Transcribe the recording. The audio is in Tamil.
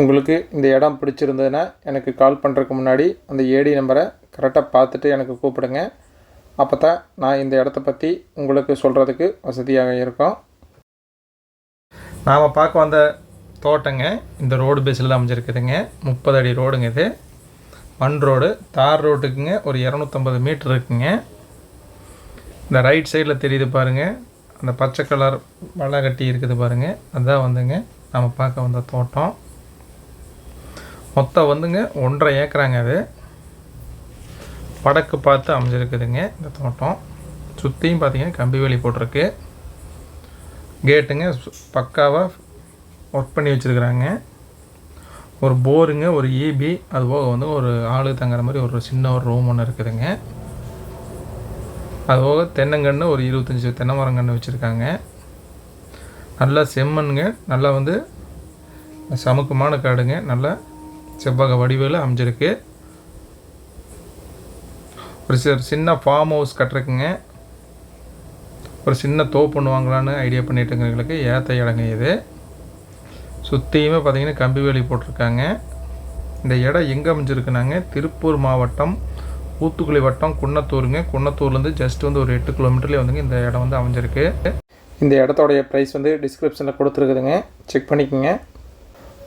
உங்களுக்கு இந்த இடம் பிடிச்சிருந்ததுன்னா எனக்கு கால் பண்ணுறதுக்கு முன்னாடி அந்த ஏடி நம்பரை கரெக்டாக பார்த்துட்டு எனக்கு கூப்பிடுங்க. அப்போ தான் நான் இந்த இடத்த பற்றி உங்களுக்கு சொல்கிறதுக்கு வசதியாக இருக்கும். நாம் பார்க்க வந்த தோட்டங்க இந்த ரோடு பேஸில் அமைஞ்சிருக்குதுங்க. முப்பது அடி ரோடுங்க இது. மண் ரோடு தார் ரோட்டுக்குங்க ஒரு இரநூத்தம்பது மீட்ரு இருக்குங்க. இந்த ரைட் சைடில் தெரியுது பாருங்கள் அந்த பச்சை கலர் வலை கட்டி இருக்குது பாருங்கள் அதுதான் வந்துங்க. நம்ம பார்க்க வந்த தோட்டம். மொத்தம் வந்துங்க ஒன்றரை ஏக்கராங்க அது. வடக்கு பார்த்து அமைஞ்சிருக்குதுங்க இந்த தோட்டம். சுற்றியும் பார்த்தீங்கன்னா கம்பி வேலி போட்டிருக்கு. கேட்டுங்க பக்காவாக ஒர்க் பண்ணி வச்சுருக்குறாங்க. ஒரு போருங்க ஒரு ஈபி அது போக வந்து ஒரு ஆளு தங்குற மாதிரி ஒரு சின்ன ஒரு ரூம் ஒன்று இருக்குதுங்க. அது போக தென்னங்கன்று ஒரு இருபத்தஞ்சி தென்னை மரங்கன்று வச்சுருக்காங்க. நல்லா செம்மண்ணுங்க நல்லா வந்து சமுக்கமான காடுங்க நல்லா செவ்வக வடிவில் அமைஞ்சிருக்கு. ஒரு சில சின்ன ஃபார்ம் ஹவுஸ் கட்டுறக்குங்க ஒரு சின்ன தோப்பு பண்ணுவாங்களான்னு ஐடியா பண்ணிட்டுருக்கிறவங்களுக்கு ஏற்ற இடங்க இது. சுற்றியுமே பார்த்தீங்கன்னா கம்பி வேலி போட்டிருக்காங்க. இந்த இடம் எங்கே அமைஞ்சிருக்குனாங்க? திருப்பூர் மாவட்டம் ஊத்துக்குளி வட்டம் குன்னத்தூருங்க. குன்னத்தூர்லேருந்து ஜஸ்ட் வந்து ஒரு எட்டு கிலோமீட்டர்லேயே வந்துங்க இந்த இடம் வந்து அமைஞ்சிருக்கு. இந்த இடத்தோடைய ப்ரைஸ் வந்து டிஸ்கிரிப்ஷனில் கொடுத்துருக்குதுங்க. செக் பண்ணிக்கோங்க.